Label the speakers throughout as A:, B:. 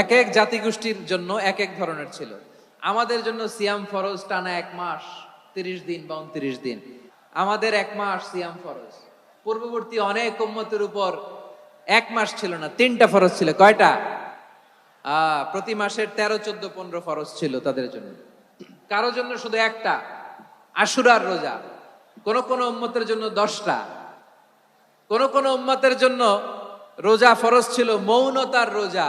A: এক এক জাতিগোষ্ঠীর জন্য এক এক ধরনের ছিল। আমাদের জন্য সিয়াম ফরজ টানা এক মাস, তিরিশ দিন বা উনত্রিশ দিন। আমাদের এক মাস সিয়াম ফরজ। পূর্ববর্তী অনেক উম্মতের উপর এক মাস ছিল না, তিনটা ফরজ ছিল। কয়টা? প্রতি মাসের তেরো, চোদ্দ, পনেরো ফরজ ছিল তাদের জন্য। কারও জন্য শুধু একটা, আশুরার রোজা। কোন কোন উম্মতের জন্য দশটা। কোন কোন উম্মতের জন্য রোজা ফরজ ছিল, মৌনতার রোজা।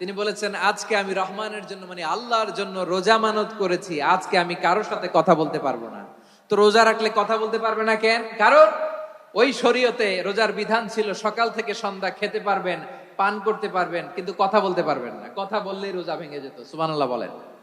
A: তিনি বলেছেন, আজকে আমি রহমানের জন্য মানে আল্লাহর জন্য রোজা মানত করেছি, আজকে আমি কারোর সাথে কথা বলতে পারব না। তো রোজা রাখলে কথা বলতে পারবে না কেন? কারণ ওই শরীয়তে রোজার বিধান ছিল, সকাল থেকে সন্ধ্যা খেতে পারবেন, পান করতে পারবেন, কিন্তু কথা বলতে পারবেন না। কথা বললেই রোজা ভেঙে যেত, সুবহানাল্লাহ বলেন।